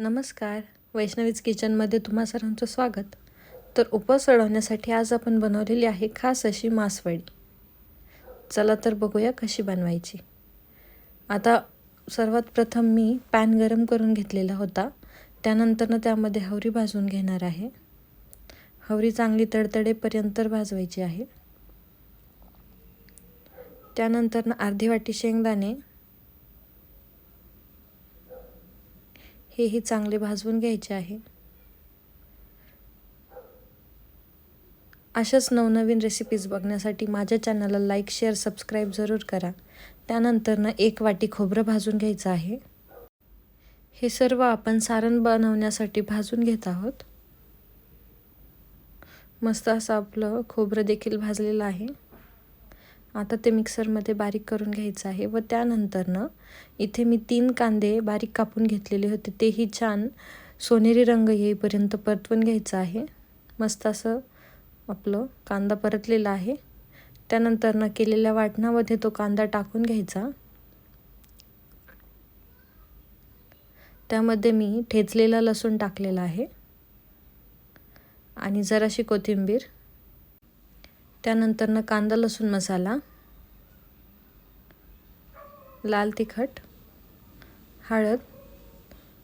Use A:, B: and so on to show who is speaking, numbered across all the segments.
A: नमस्कार. वैष्णवीज किचनमध्ये तुम्हा सर्वांचं स्वागत. तर उपवास सोडवण्यासाठी आज आपण बनवलेली आहे खास अशी मासवडी. चला तर बघूया कशी बनवायची. आता सर्वात प्रथम मी पॅन गरम करून घेतलेला होता. त्यानंतरनं त्यामध्ये हवरी भाजून घेणार आहे. हवरी चांगली तडतडेपर्यंत भाजवायची आहे. त्यानंतरनं अर्धी वाटी शेंगदाणे हेही चांगले भाजवून घ्यायचे आहे. अशाच नवनवीन रेसिपीज बघण्यासाठी माझ्या चॅनलला लाईक शेअर सबस्क्राईब जरूर करा. त्यानंतरनं एक वाटी खोबरं भाजून घ्यायचं आहे. हे सर्व आपण सारण बनवण्यासाठी भाजून घेत आहोत. मस्त असं आपलं खोबरं देखील भाजलेलं आहे. आता ते मिक्सरमध्ये बारीक करून घ्यायचं आहे व त्यानंतरनं इथे मी तीन कांदे बारीक कापून घेतलेले होते. तेही छान सोनेरी रंग येईपर्यंत परतवून घ्यायचं आहे. मस्त असं आपलं कांदा परतलेला आहे. त्यानंतरनं केलेल्या वाटणामध्ये तो कांदा टाकून घ्यायचा. त्यामध्ये मी ठेचलेला लसूण टाकलेला आहे. आणि जराशी कोथिंबीर. त्यानंतरनं कांदा लसूण मसाला लाल तिखट हळद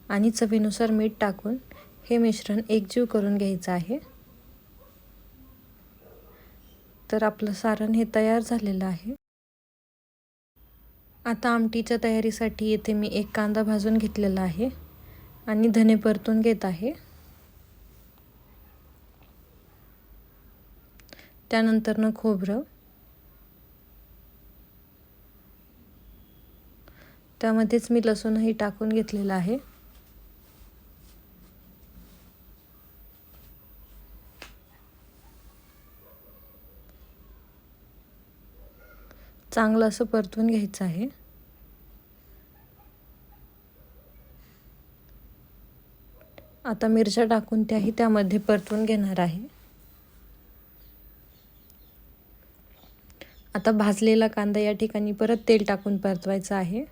A: आणि चवीनुसार मीठ टाकून हे मिश्रण एकजीव करून घ्यायचं आहे. तर आपलं सारण हे तयार झालेलं आहे. आता आमटीच्या तयारीसाठी येथे मी एक कांदा भाजून घेतलेला आहे आणि धने परतून घेत आहे. त्यानंतरनं खोबरं. त्यामध्येच मी लसूणही टाकून घेतलेलं आहे. चांगलं असं परतून घ्यायचं आहे. आता मिरच्या टाकून त्याही त्यामध्ये परतून घेणार आहे. आता भाजलेला कांदा या ठिकाणी परत तेल टाकून परतवायचं आहे.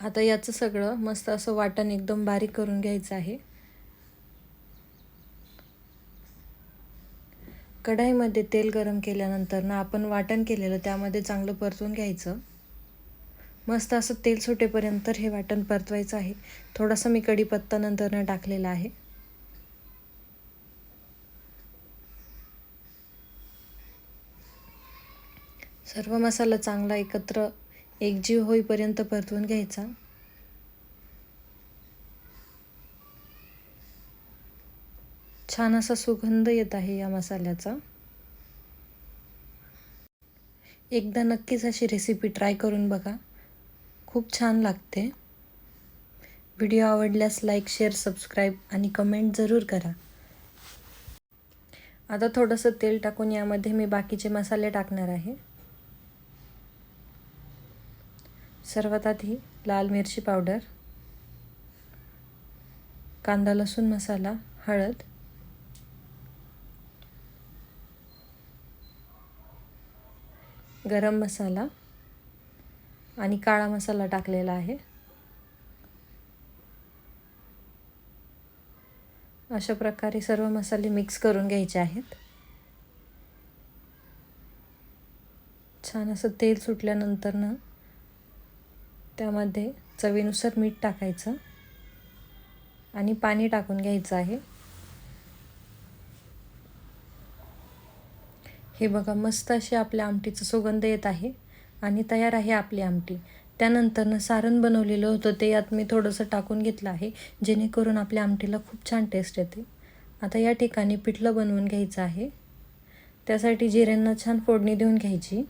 A: आता याचं सगळं मस्त असं वाटण एकदम बारीक करून घ्यायचं आहे. कढाईमध्ये तेल गरम केल्यानंतर ना आपण वाटण केलेलं त्यामध्ये चांगलं परतून घ्यायचं. मस्त असं तेल सुटेपर्यंत हे वाटण परतवायचं आहे. थोडासा मी कढीपत्ता नंतरनं टाकलेला आहे. सर्व मसाला चांगला एकत्र एकजीव होईपर्यंत परतवून घ्यायचा. छान असा सुगंध येत आहे या मसाल्याचा. एकदा नक्कीच अशी रेसिपी ट्राय करून बघा. खूप छान लागते. व्हिडिओ आवडल्यास लाईक शेअर सबस्क्राईब आणि कमेंट जरूर करा. आता थोडंसं तेल टाकून यामध्ये मी बाकीचे मसाले टाकणार आहे. सर्वात आधी लाल मिरची पावडर कांदा लसूण मसाला हळद गरम मसाला आणि काळा मसाला टाकलेला आहे. अशा प्रकारे सर्व मसाले मिक्स करून घ्यायचे आहेत. छान असं तेल सुटल्यानंतर ना त्यामध्ये चवीनुसार मीठ टाकायचं आणि पाणी टाकून घ्यायचं आहे. हे बघा मस्त अशी आपल्या आमटीचं सुगंध येत आहे आणि तयार आहे आपली आमटी. त्यानंतरनं सारण बनवलेलं होतं ते यात मी थोडंसं टाकून घेतलं आहे जेणेकरून आपल्या आमटीला खूप छान टेस्ट येते. आता या ठिकाणी पिठलं बनवून घ्यायचं आहे. त्यासाठी जिऱ्यांना छान फोडणी देऊन घ्यायची.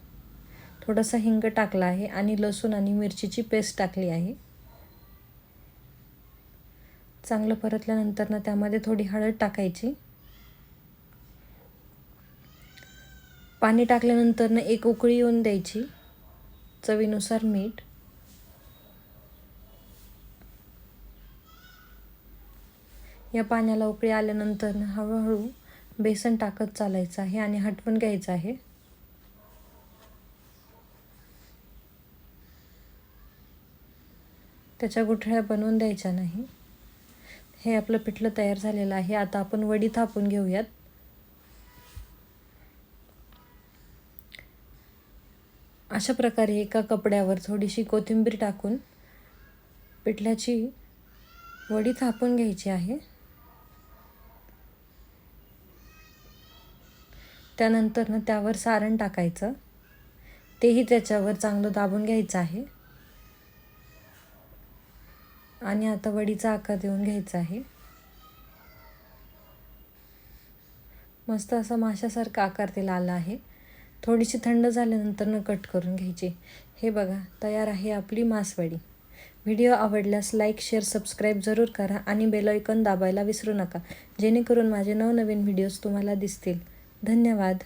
A: थोडासा हिंग टाकला आहे आणि लसूण आणि मिरचीची पेस्ट टाकली आहे. चांगलं परतल्यानंतर ना त्यामध्ये थोडी हळद टाकायची. पाणी टाकल्यानंतर एक उकळी येऊन द्यायची चवीनुसार मीठ. या पाण्याला उकळी आल्यानंतर हळूहळू बेसन टाकत चालायचं आहे आणि हटवून घ्यायचं आहे. त्याच्या गुठळ्या बनवून द्यायच्या नाही. हे आपलं पिठलं तयार झालेलं आहे. आता आपण वडी थापून घेऊयात. अशा प्रकारे एका कपड्यावर थोडीशी कोथिंबीर टाकून पिठल्याची वडी थापून घ्यायची आहे. त्यानंतर ना त्यावर सारण टाकायचं. तेही त्याच्यावर चांगलं दाबून घ्यायचं आहे. आणि आता वडीचा आकार देऊन घ्यायचा आहे. मस्त असा माशासारखा आकार तिला आला आहे. थोडीशी थंड झाल्यानंतर न कट करून घ्यायची. हे बघा तयार आहे आपली मासवडी. व्हिडिओ आवडल्यास लाईक शेअर सबस्क्राईब जरूर करा आणि बेलायकन दाबायला विसरू नका. जेणेकरून माझे नवनवीन व्हिडिओज तुम्हाला दिसतील. धन्यवाद.